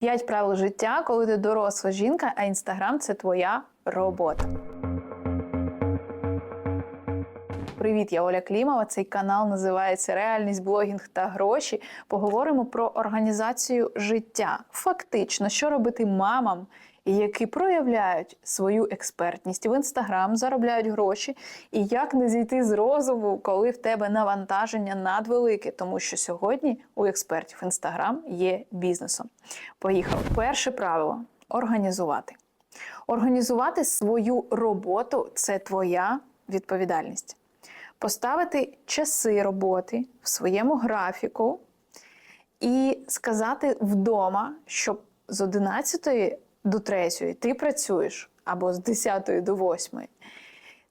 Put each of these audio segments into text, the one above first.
П'ять правил життя, коли ти доросла жінка, а інстаграм це твоя робота. Привіт, я Оля Клімова. Цей канал називається Реальність, блогінг та гроші. Поговоримо про організацію життя. Фактично, що робити мамам, які проявляють свою експертність в інстаграм, заробляють гроші, і як не зійти з розуму, коли в тебе навантаження надвелике, тому що сьогодні у експертів інстаграм є бізнесом. Поїхали. Перше правило організувати. Організувати свою роботу це твоя відповідальність. Поставити часи роботи в своєму графіку і сказати вдома, що з 11 до 3 ти працюєш або з 10 до 8.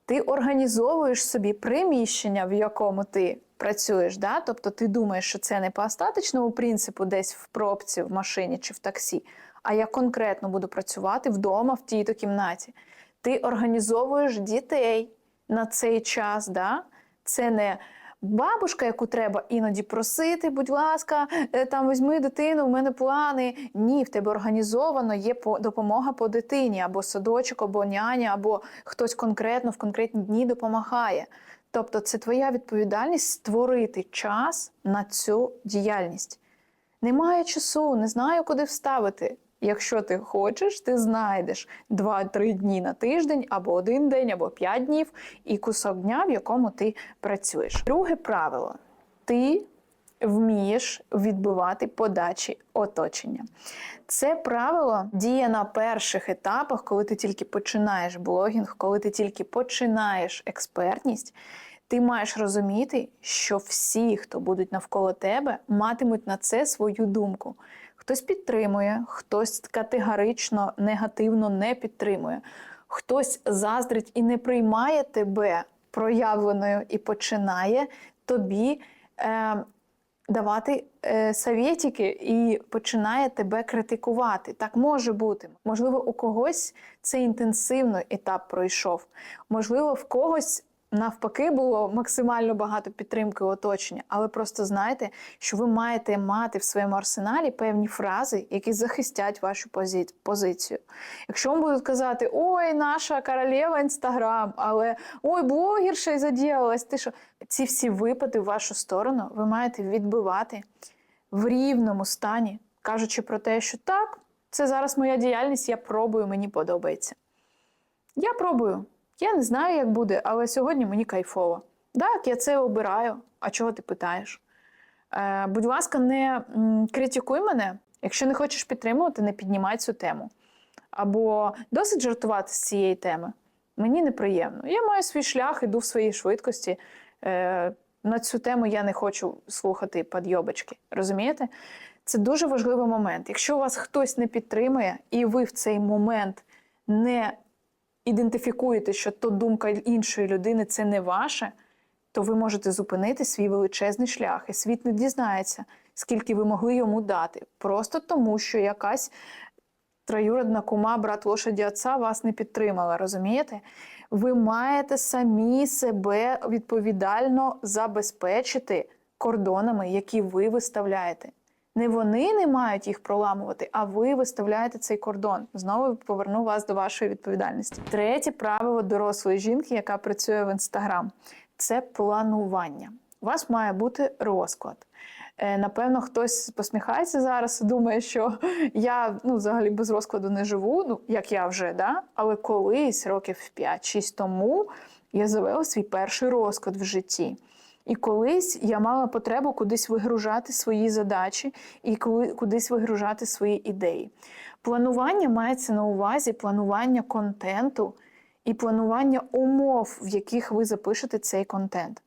Ти організовуєш собі приміщення, в якому ти працюєш. Да? Тобто ти думаєш, що це не по остаточному принципу, десь в пробці, в машині чи в таксі, а я конкретно буду працювати вдома в тій-то кімнаті. Ти організовуєш дітей на цей час. Да? Це не бабушка, яку треба іноді просити, будь ласка, е, там візьми дитину, у мене плани. Ні, в тебе організовано є допомога по дитині, або садочок, або няня, або хтось конкретно в конкретні дні допомагає. Тобто, це твоя відповідальність створити час на цю діяльність. Немає часу, не знаю, куди вставити. Якщо ти хочеш, ти знайдеш 2-3 дні на тиждень, або один день, або 5 днів, і кусок дня, в якому ти працюєш. Друге правило: ти вмієш відбивати подачі оточення. Це правило діє на перших етапах, коли ти тільки починаєш блогінг, коли ти тільки починаєш експертність. Ти маєш розуміти, що всі, хто будуть навколо тебе, матимуть на це свою думку. Хтось підтримує, хтось категорично негативно не підтримує, хтось заздрить і не приймає тебе проявленою і починає тобі е, давати е, совєтики і починає тебе критикувати. Так може бути. Можливо, у когось це інтенсивно етап пройшов. Можливо, в когось. Навпаки, було максимально багато підтримки оточення, але просто знайте, що ви маєте мати в своєму арсеналі певні фрази, які захистять вашу пози- позицію. Якщо вам будуть казати, ой, наша королева інстаграм, але ой, блогерша й задіялась, ти що ці всі випади в вашу сторону ви маєте відбивати в рівному стані, кажучи про те, що так, це зараз моя діяльність, я пробую, мені подобається. Я пробую. Я не знаю, як буде, але сьогодні мені кайфово. Так, я це обираю. А чого ти питаєш? Е, будь ласка, не критикуй мене. Якщо не хочеш підтримувати, не піднімай цю тему. Або досить жартувати з цієї теми. Мені неприємно. Я маю свій шлях, іду в своїй швидкості. Е, на цю тему я не хочу слухати подйобочки. Розумієте? Це дуже важливий момент. Якщо вас хтось не підтримує, і ви в цей момент не ідентифікуєте, що то думка іншої людини це не ваше, то ви можете зупинити свій величезний шлях, і світ не дізнається, скільки ви могли йому дати. Просто тому, що якась троюродна кума, брат лошаді отця вас не підтримала, розумієте? Ви маєте самі себе відповідально забезпечити кордонами, які ви виставляєте. Не вони не мають їх проламувати, а ви виставляєте цей кордон. Знову поверну вас до вашої відповідальності. Третє правило дорослої жінки, яка працює в інстаграм, це планування. У вас має бути розклад. Е, Напевно, хтось посміхається зараз і думає, що я ну, взагалі без розкладу не живу, ну як я вже, да? але колись, років 5-6 тому, я завела свій перший розклад в житті. І колись я мала потребу кудись вигружати свої задачі і кудись вигружати свої ідеї. Планування мається на увазі планування контенту і планування умов, в яких ви запишете цей контент.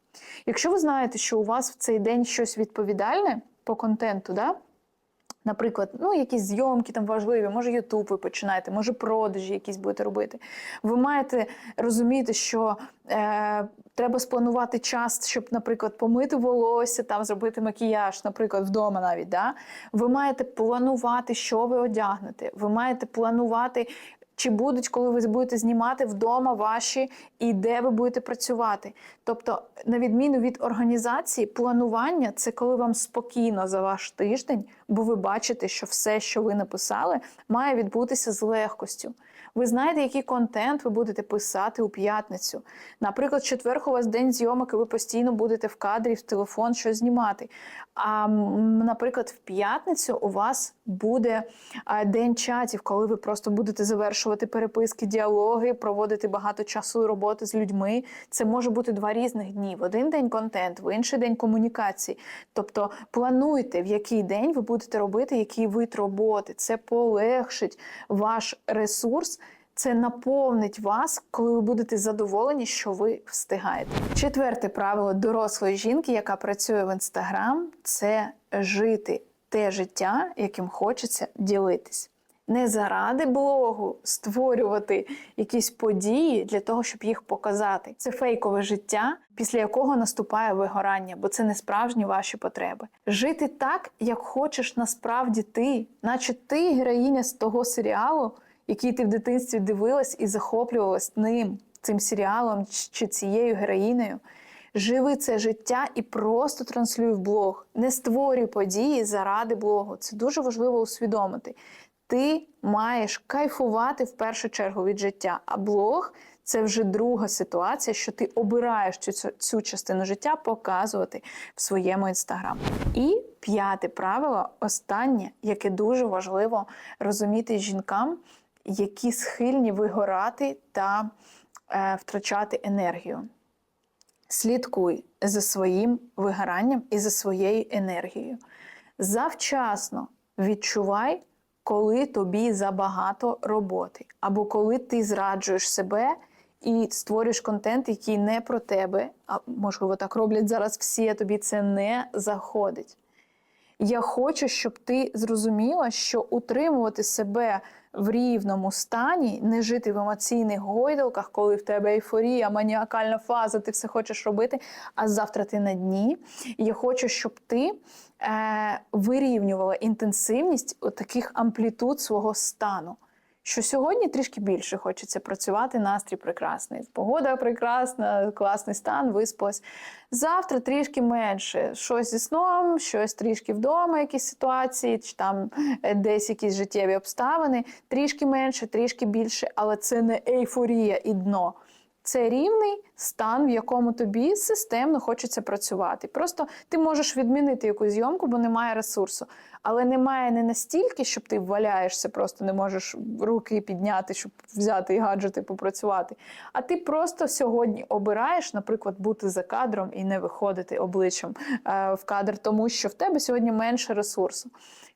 Якщо ви знаєте, що у вас в цей день щось відповідальне по контенту, да? Наприклад, ну якісь зйомки там важливі, може Ютуб ви починаєте, може продажі якісь будете робити. Ви маєте розуміти, що е, треба спланувати час, щоб, наприклад, помити волосся, там зробити макіяж, наприклад, вдома навіть. Да? Ви маєте планувати, що ви одягнете. Ви маєте планувати. Чи будуть, коли ви будете знімати вдома ваші і де ви будете працювати? Тобто, на відміну від організації, планування це коли вам спокійно за ваш тиждень бо ви бачите, що все, що ви написали, має відбутися з легкостю. Ви знаєте, який контент ви будете писати у п'ятницю. Наприклад, в четвер у вас день зйомок, і ви постійно будете в кадрі, в телефон щось знімати. А наприклад, в п'ятницю у вас буде день чатів, коли ви просто будете завершувати переписки, діалоги, проводити багато часу і роботи з людьми. Це може бути два різних дні. В один день контент, в інший день комунікації. Тобто плануйте, в який день ви будете робити який вид роботи. Це полегшить ваш ресурс. Це наповнить вас, коли ви будете задоволені, що ви встигаєте. Четверте правило дорослої жінки, яка працює в інстаграм, це жити те життя, яким хочеться ділитись. Не заради блогу створювати якісь події для того, щоб їх показати. Це фейкове життя, після якого наступає вигорання, бо це не справжні ваші потреби. Жити так, як хочеш насправді ти, наче ти героїня з того серіалу, який ти в дитинстві дивилась і захоплювалась ним, цим серіалом чи цією героїнею. Живи це життя і просто транслюй в блог. Не створюй події заради блогу. Це дуже важливо усвідомити. Ти маєш кайфувати в першу чергу від життя, а блог це вже друга ситуація, що ти обираєш цю, цю, частину життя показувати в своєму інстаграм. І п'яте правило, останнє, яке дуже важливо розуміти жінкам, які схильні вигорати та е, втрачати енергію. Слідкуй за своїм вигоранням і за своєю енергією. Завчасно відчувай, коли тобі забагато роботи, або коли ти зраджуєш себе і створюєш контент, який не про тебе, а можливо так роблять зараз всі, а тобі це не заходить. Я хочу, щоб ти зрозуміла, що утримувати себе в рівному стані, не жити в емоційних гойдалках, коли в тебе ейфорія, маніакальна фаза, ти все хочеш робити, а завтра ти на дні. Я хочу, щоб ти е, вирівнювала інтенсивність таких амплітуд свого стану. Що сьогодні трішки більше хочеться працювати, настрій прекрасний, погода прекрасна, класний стан, виспалась. Завтра трішки менше. Щось зі сном, щось трішки вдома, якісь ситуації, чи там е, десь якісь життєві обставини, трішки менше, трішки більше, але це не ейфорія і дно. Це рівний стан, в якому тобі системно хочеться працювати. Просто ти можеш відмінити якусь зйомку, бо немає ресурсу. Але немає не настільки, щоб ти валяєшся, просто не можеш руки підняти, щоб взяти і гаджети попрацювати. А ти просто сьогодні обираєш, наприклад, бути за кадром і не виходити обличчям е, в кадр, тому що в тебе сьогодні менше ресурсу.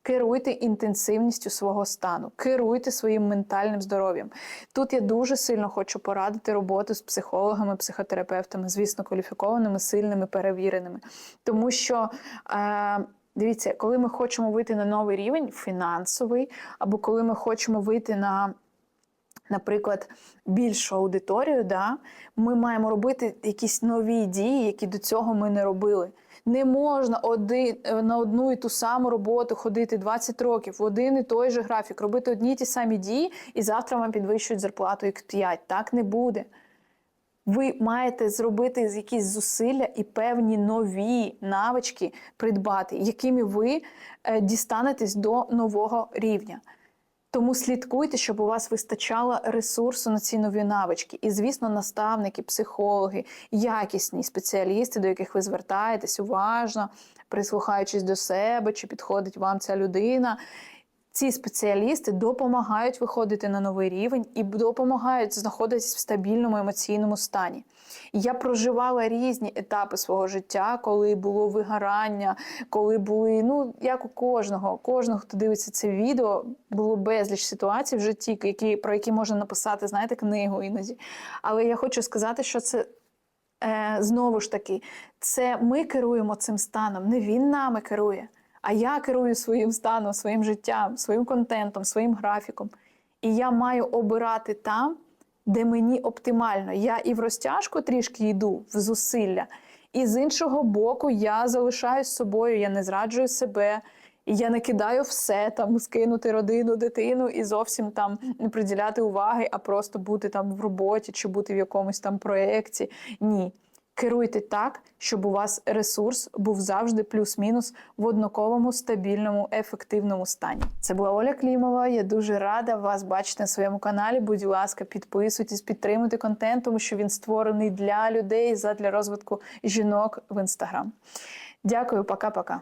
Керуйте інтенсивністю свого стану, керуйте своїм ментальним здоров'ям. Тут я дуже сильно хочу порадити роботу з психологами, психотерапевтами, звісно, кваліфікованими, сильними, перевіреними. Тому що. Е, Дивіться, коли ми хочемо вийти на новий рівень фінансовий, або коли ми хочемо вийти на, наприклад, більшу аудиторію, да, ми маємо робити якісь нові дії, які до цього ми не робили. Не можна один, на одну і ту саму роботу ходити 20 років, в один і той же графік, робити одні й ті самі дії, і завтра вам підвищують зарплату X5. Так не буде. Ви маєте зробити якісь зусилля і певні нові навички придбати, якими ви е, дістанетесь до нового рівня. Тому слідкуйте, щоб у вас вистачало ресурсу на ці нові навички. І, звісно, наставники, психологи, якісні спеціалісти, до яких ви звертаєтесь уважно, прислухаючись до себе, чи підходить вам ця людина. Ці спеціалісти допомагають виходити на новий рівень і допомагають знаходитись в стабільному емоційному стані. Я проживала різні етапи свого життя, коли було вигорання, коли були, ну як у кожного, кожного, хто дивиться це відео, було безліч ситуацій в житті, які, про які можна написати, знаєте, книгу іноді. Але я хочу сказати, що це. Е, знову ж таки, це ми керуємо цим станом, не він нами керує. А я керую своїм станом, своїм життям, своїм контентом, своїм графіком. І я маю обирати там, де мені оптимально. Я і в розтяжку трішки йду в зусилля, і з іншого боку, я залишаюсь собою, я не зраджую себе. І я не кидаю все там, скинути родину, дитину і зовсім там не приділяти уваги, а просто бути там в роботі чи бути в якомусь там проєкті. Ні. Керуйте так, щоб у вас ресурс був завжди плюс-мінус в однаковому, стабільному, ефективному стані. Це була Оля Клімова. Я дуже рада вас бачити на своєму каналі. Будь ласка, підписуйтесь, підтримуйте контент, тому що він створений для людей задля розвитку жінок в інстаграм. Дякую, пока-пока.